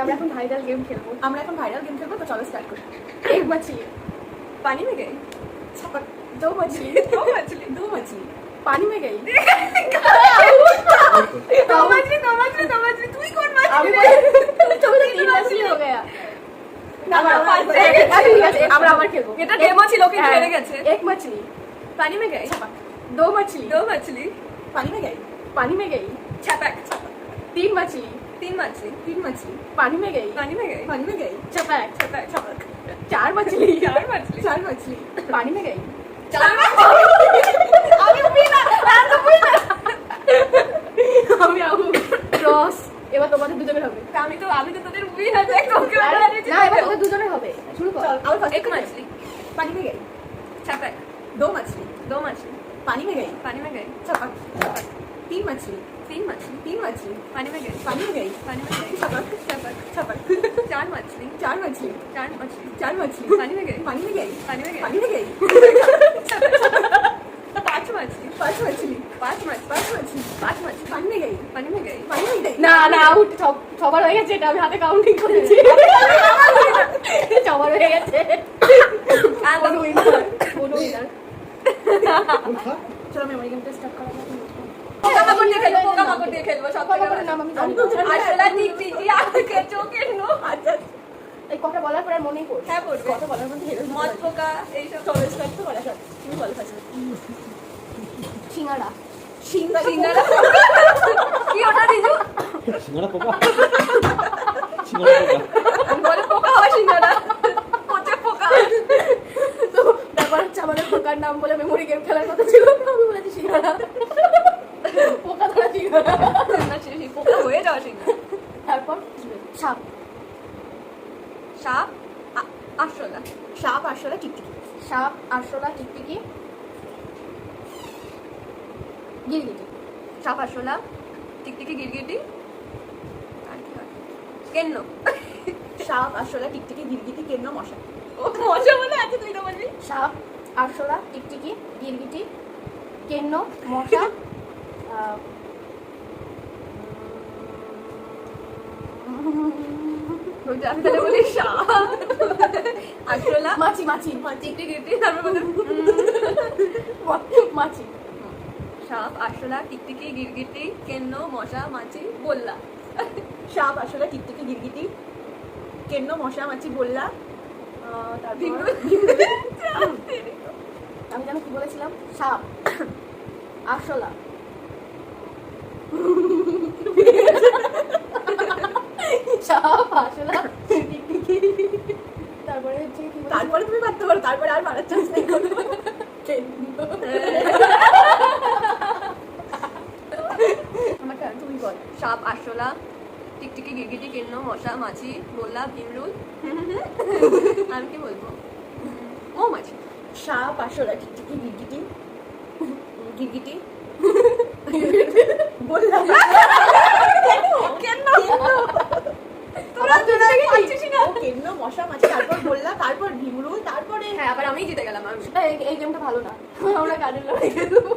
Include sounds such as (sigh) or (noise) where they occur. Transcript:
আমরা এখন viral game খেলবো আমরা এখন ভাইরাল গেম খেলবো তো চলো স্টার্ট করি एक मछली पानी में गई ছাপা दो मछली (laughs) दो मछली দু মাছলি पानी में गई (laughs) दो मछली दो मछली दो मछली तू ही कौन अभी मछली तो तीन मछली हो गया আমরা আবার- পাঁচ আবার- জায়গায় আচ্ছা, ঠিক আছে আমরা আবার খেলবো এটা ডেমো ছিল কিন্তু হ্যাঁ, হেরে গেছে एक मछली पानी में गई दो मछली दो मछली পানি মে গাই पानी में गई छपक तीन मछली तीन मछली তিন মাছলি पानी में गई पानी में गई পানি মে গাই चपैक छपक छपक चार मछली चार मछली চার মাছলি पानी में गई चार मछली আমি উইনার আমি উইনার আমি আবু ক্রস এবার তোমাদের দুজনের হবে আমি তো আমি তো তোদের উইনার দেখ তোকে আরে, ওটা দিয়েছি না এবার তোদের দুজনের হবে শুরু কর চল আবার ফার্স্ট एक मछली পানি মে গাই छपक দো মাছলি दो मछली পানি মে গাই पानी में गई ছাপা তিন মাছলি तीन मछली তিন মাছলি पानी में गई পানি মে গাই पानी में गई छपक छपक ছাপা चार मछली চার মাছলি चार मछली চার মাছলি पानी में गई পানি মে গাই पानी में পানি गई মে গাই पांच मछली পাঁচ মাছলি पांच मछली পাঁচ মাছলি पांच मछली পানি মে গাই पानी में गई পানি মে গাই না না আউট সবার হয়ে গেছে এটা আমি হাতে কাউন্টিং করেছি সবার হয়ে গেছে And কোনো the উইনার কোনো উইনার চলো মেমোরি গেমটা স্টার্ট করা যাক। আচ্ছা। এই কথা বলার পর আর মনেই পড়ছে। হ্যাঁ পড়বে। কথা বলার মধ্যে মদ পোকা এইসব। তুমি বলো ফার্স্ট সিঙ্গারা। সিঙ্গারা কি ওটা দিজু সিঙ্গারা পোকা। সিঙ্গারা পোকা আমি বলে পোকা হয় সিঙ্গারা পচে পোকা তো ব্যাপার হচ্ছে আমাদের পোকার নাম বলে মেমোরি গেম খেলার কথা ছিল? আমি বলেছি সিঙ্গারা পোকা ধরা সিঙ্গারা পোকা হয়ে যাওয়া সিঙ্গারা তারপর? সাপ। সাপ আরশোলা। সাপ আসলে টিকটিকি। সাপ আরশোলা টিকটিকি। গিরগিটি। সাপ আরশোলা টিকটিকি গিরগিটি? কেন্ন সাপ আসলে টিকটিকি গিরগিটি কেন্ন মশা। ও মজা মনে আছে তুই তো বলবি সাপ আরশোলা টিকটিকি গিরগিটি কেন্ন মশা আরশোলা মাছি মাছি। তারপর মাছি। সাপ আরশোলা টিকটিকি গিরগিটি কেন্ন মশা মাছি বললা। সাপ আসলে টিকটিকি গিরগিটি কেন্ন মশা মাছি বললা। আমি যেন কি বলেছিলাম? সাপ। আরশোলা। সাপ আরশোলা। তারপরে হচ্ছে তারপরে তুমি পারতে পারো তারপরে আর মারার চান্স নেই। আমার তুমি বল। সাপ আরশোলা। টিকটিকি গিরগিটি কেন্ন মশা মাছি বললা ভীমরুল। আমি কি বলব? ও মাছি। সাপ আসলে টিকটিকি গিরগিটি গিরগিটি বললাম। কেন? পাচ্ছিস না মশা মাছি তারপর বললা তারপর ভিমরুল তারপরে হ্যাঁ আবার আমি জিতে গেলাম আমি। এই গেমটা ভালো না। আমরা গানের লড়াই খেলব